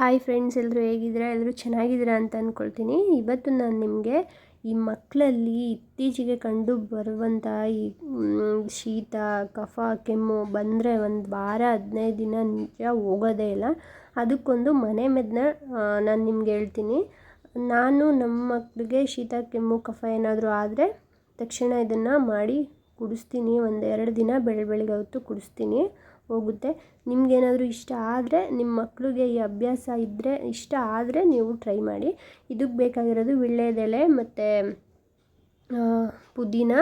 Hi friends ಎಲ್ಲರೂ ಹೇಗಿದ್ದೀರಾ? ಎಲ್ಲರೂ ಚೆನ್ನಾಗಿದ್ದೀರಾ ಅಂತ ಅಂದ್ಕೊಳ್ತೀನಿ ಇವತ್ತು ನಾನು ನಿಮಗೆ ಈ ಮಕ್ಕಳಲ್ಲಿ ಇತ್ತೀಚೆಗೆ ಕಂಡು ಬರುವಂಥ ಈ ಶೀತ, ಕಫ, ಕೆಮ್ಮು ಬಂದರೆ ಒಂದು ವಾರ, ಹದಿನೈದು ದಿನ ನಿಜ ಹೋಗೋದೇ ಇಲ್ಲ. ಅದಕ್ಕೊಂದು ಮನೆ ಮದ್ದನ್ನ ನಾನು ನಿಮ್ಗೆ ಹೇಳ್ತೀನಿ. ನಾನು ನಮ್ಮ ಮಕ್ಕಳಿಗೆ ಶೀತ, ಕೆಮ್ಮು, ಕಫ ಏನಾದರೂ ಆದರೆ ತಕ್ಷಣ ಇದನ್ನು ಮಾಡಿ ಕುಡಿಸ್ತೀನಿ. ಒಂದು ಎರಡು ದಿನ ಬೆಳ, ಬೆಳಿಗ್ಗೆ ಹೊತ್ತು ಕುಡಿಸ್ತೀನಿ. ಹೋಗುತ್ತೆ. ನಿಮ್ಗೇನಾದರೂ ಇಷ್ಟ ಆದರೆ ನಿಮ್ಮ ಮಕ್ಕಳಿಗೆ ಈ ಅಭ್ಯಾಸ ಇದ್ದರೆ ಇಷ್ಟ ಆದರೆ ನೀವು ಟ್ರೈ ಮಾಡಿ. ಇದಕ್ಕೆ ಬೇಕಾಗಿರೋದು ವೀಳ್ಯದೆಲೆ ಮತ್ತು ಪುದೀನ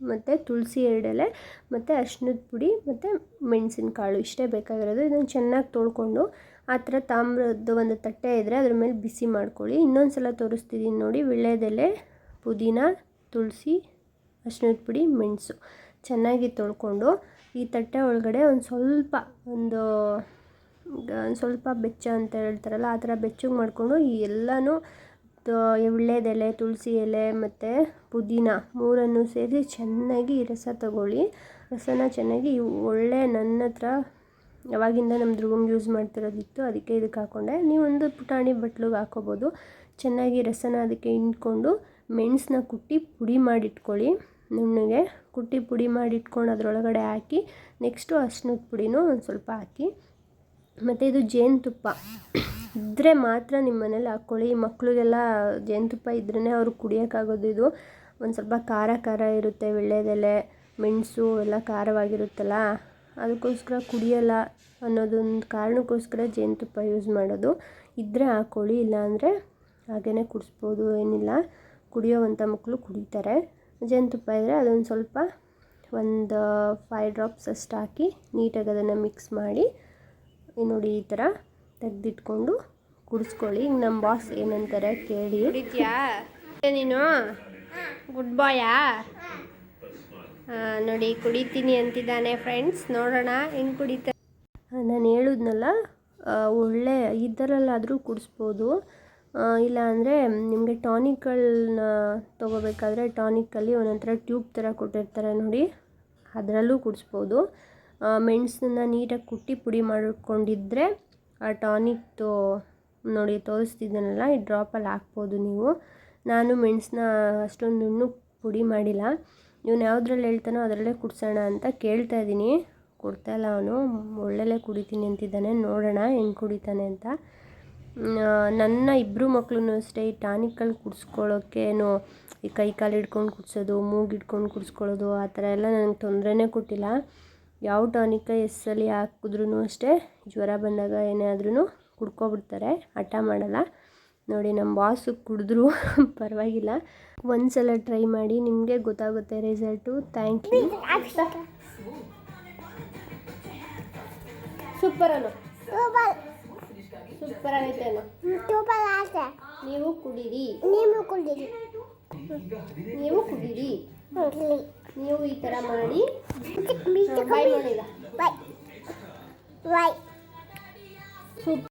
ಮತ್ತು ತುಳಸಿ ಎರಡೆಲೆ ಮತ್ತು ಅರ್ಶಿನದ ಪುಡಿ ಮತ್ತು ಮೆಣಸಿನಕಾಳು. ಇಷ್ಟೇ ಬೇಕಾಗಿರೋದು. ಇದನ್ನು ಚೆನ್ನಾಗಿ ತೊಳ್ಕೊಂಡು ಆ ಥರ ತಾಮ್ರದ ಒಂದು ತಟ್ಟೆ ಇದ್ದರೆ ಅದ್ರ ಮೇಲೆ ಬಿಸಿ ಮಾಡ್ಕೊಳ್ಳಿ. ಇನ್ನೊಂದು ಸಲ ತೋರಿಸ್ತಿದ್ದೀನಿ ನೋಡಿ. ವೀಳ್ಯದೆಲೆ ಪುದೀನ, ತುಳಸಿ ಅರ್ಶಿನದ ಪುಡಿ, ಮೆಣಸು. ಚೆನ್ನಾಗಿ ತೊಳ್ಕೊಂಡು ಈ ತಟ್ಟೆ ಒಳಗಡೆ ಒಂದು ಸ್ವಲ್ಪ ಒಂದು ಒಂದು ಸ್ವಲ್ಪ ಬೆಚ್ಚ ಅಂತ ಹೇಳ್ತಾರಲ್ಲ, ಆ ಥರ ಬೆಚ್ಚಗೆ ಮಾಡಿಕೊಂಡು ಈ ಎಲ್ಲನೂ ವೀಳ್ಯದೆಲೆ ತುಳಸಿ ಎಲೆ ಮತ್ತು ಪುದೀನ ಮೂರನ್ನು ಸೇರಿಸಿ ಚೆನ್ನಾಗಿ ರಸ ತಗೊಳ್ಳಿ. ರಸನ ಚೆನ್ನಾಗಿ ಒಳ್ಳೆ ನನ್ನ ಹತ್ರ ಯಾವಾಗಿಂದ ನಮ್ಮ ಧ್ರುವಂಗೆ ಯೂಸ್ ಮಾಡ್ತಿರೋದಿತ್ತು, ಅದಕ್ಕೆ ಇದಕ್ಕೆ ಹಾಕ್ಕೊಂಡೆ ನೀವೊಂದು ಪುಟಾಣಿ ಬಟ್ಲಿಗೆ ಹಾಕೋಬೋದು. ಚೆನ್ನಾಗಿ ರಸನ ಅದಕ್ಕೆ ಹಿಂಡ್ಕೊಂಡು ಮೆಣಸನ್ನ ಕುಟ್ಟಿ ಪುಡಿ ಮಾಡಿಟ್ಕೊಳ್ಳಿ. ನುಣ್ಣಗೆ ಕುಟ್ಟಿ ಪುಡಿ ಮಾಡಿ ಇಟ್ಕೊಂಡು ಅದರೊಳಗಡೆ ಹಾಕಿ ನೆಕ್ಸ್ಟು ಅರ್ಶಿನದ ಪುಡಿನೂ ಒಂದು ಸ್ವಲ್ಪ ಹಾಕಿ. ಮತ್ತು ಇದು ಜೇನುತುಪ್ಪ. ಇದ್ದರೆ ಮಾತ್ರ ನಿಮ್ಮ ಮನೇಲಿ ಹಾಕ್ಕೊಳ್ಳಿ ಮಕ್ಕಳಿಗೆಲ್ಲ ಜೇನುತುಪ್ಪ ಇದ್ರೇ ಅವ್ರು ಕುಡಿಯೋಕ್ಕಾಗೋದು ಇದು. ಒಂದು ಸ್ವಲ್ಪ ಖಾರ ಖಾರ ಇರುತ್ತೆ ವಿಳ್ಯದೆಲೆ ಮೆಣಸು ಎಲ್ಲ ಖಾರವಾಗಿರುತ್ತಲ್ಲ, ಅದಕ್ಕೋಸ್ಕರ ಕುಡಿಯೋಲ್ಲ ಅನ್ನೋದೊಂದು ಕಾರಣಕ್ಕೋಸ್ಕರ ಜೇನುತುಪ್ಪ ಯೂಸ್ ಮಾಡೋದು. ಇದ್ದರೆ ಹಾಕ್ಕೊಳ್ಳಿ ಇಲ್ಲಾಂದರೆ ಹಾಗೇ ಕುಡಿಸ್ಬೋದು, ಏನಿಲ್ಲ. ಕುಡಿಯೋವಂಥ ಮಕ್ಕಳು ಕುಡಿತಾರೆ. ಜೇನುತುಪ್ಪ ಇದ್ದರೆ ಅದೊಂದು ಸ್ವಲ್ಪ ಒಂದು ಫೈವ್ ಡ್ರಾಪ್ಸ್ ಅಷ್ಟು ಹಾಕಿ ನೀಟಾಗಿ ಅದನ್ನು ಮಿಕ್ಸ್ ಮಾಡಿ ನೋಡಿ ಈ ಥರ ತೆಗೆದಿಟ್ಕೊಂಡು ಕುಡಿಸ್ಕೊಳ್ಳಿ. ಈಗ ನಮ್ಮ ಬಾಸ್ ಏನಂತಾರೆ ಕೇಳಿ. ನೀನು? ಗುಡ್ ಬಾಯಾ ನೋಡಿ ಕುಡಿತೀನಿ ಅಂತಿದ್ದಾನೆ ಫ್ರೆಂಡ್ಸ್ ನೋಡೋಣ ಹೆಂಗೆ ಕುಡಿತ ನಾನು ಹೇಳಿದ್ನಲ್ಲ ಒಳ್ಳೆ ಇದರಲ್ಲಾದರೂ ಕುಡಿಸ್ಬೋದು. ಇಲ್ಲ ಅಂದರೆ ನಿಮಗೆ ಟಾನಿಕ್ಗಳನ್ನ ತೊಗೋಬೇಕಾದ್ರೆ ಟಾನಿಕಲ್ಲಿ ಒಂದೊಂಥರ ಟ್ಯೂಬ್ ಥರ ಕೊಟ್ಟಿರ್ತಾರೆ ನೋಡಿ. ಅದರಲ್ಲೂ ಕುಡಿಸ್ಬೋದು. ಮೆಣಸನ್ನ ನೀಟಾಗಿ ಕುಟ್ಟಿ ಪುಡಿ ಮಾಡಿಕೊಂಡಿದ್ದರೆ ಆ ಟಾನಿಕ್ದು ನೋಡಿ ತೋರಿಸ್ತಿದ್ದೀನಲ್ಲ, ಈ ಡ್ರಾಪಲ್ಲಿ ಹಾಕ್ಬೋದು ನೀವು. ನಾನು ಮೆಣಸನ್ನ ಅಷ್ಟೊಂದು ಇನ್ನೂ ಪುಡಿ ಮಾಡಿಲ್ಲ. ಇವನು ಯಾವುದ್ರಲ್ಲಿ ಹೇಳ್ತಾನೋ ಅದರಲ್ಲೇ ಕುಡಿಸೋಣ ಅಂತ ಕೇಳ್ತಾ ಇದ್ದೀನಿ. ಕೊಡ್ತಾ ಇಲ್ಲ ಅವನು. ಒಳ್ಳೆಲೇ ಕುಡಿತೀನಿ ಅಂತಿದ್ದಾನೆ. ನೋಡೋಣ ಹೆಂಗೆ ಕುಡಿತಾನೆ ಅಂತ. ನನ್ನ ಇಬ್ಬರು ಮಕ್ಕಳು ಅಷ್ಟೇ ಈ ಟಾನಿಕ್ಗಳು ಕುಡಿಸ್ಕೊಳ್ಳೋಕ್ಕೇನು ಈ ಕೈ ಕಾಲು ಹಿಡ್ಕೊಂಡು ಕುಡಿಸೋದು ಮೂಗು ಹಿಡ್ಕೊಂಡು ಕುಡಿಸ್ಕೊಳ್ಳೋದು ಆ ಥರ ಎಲ್ಲ ನನಗೆ ತೊಂದರೆನೇ ಕೊಟ್ಟಿಲ್ಲ. ಯಾವ ಟಾನಿಕ ಎಸ್ಸಲ್ಲಿ ಹಾಕಿದ್ರೂ ಅಷ್ಟೇ ಜ್ವರ ಬಂದಾಗ ಏನೇ ಆದ್ರೂ ಕುಡ್ಕೊಬಿಡ್ತಾರೆ ಹಠ ಮಾಡಲ್ಲ. ನೋಡಿ ನಮ್ಮ ಬಾಸು ಕುಡಿದ್ರು ಪರವಾಗಿಲ್ಲ. ಒಂದ್ಸಲ ಟ್ರೈ ಮಾಡಿ ನಿಮಗೆ ಗೊತ್ತಾಗುತ್ತೆ result thank you super Anu super ಆಗೈತೆ ಅನು ನೀವು ಕುಡೀರಿ. ನೀವು ಕುಡಿರಿ. ನೀವು ಕುಡೀರಿ. ನೀವು ಈ ಥರ ಮಾಡಿ. ಬಾಯ್ ಮಾಡಿಲ್ಲ ಬಾಯ್ ಬಾಯ್ ಸೂಪ್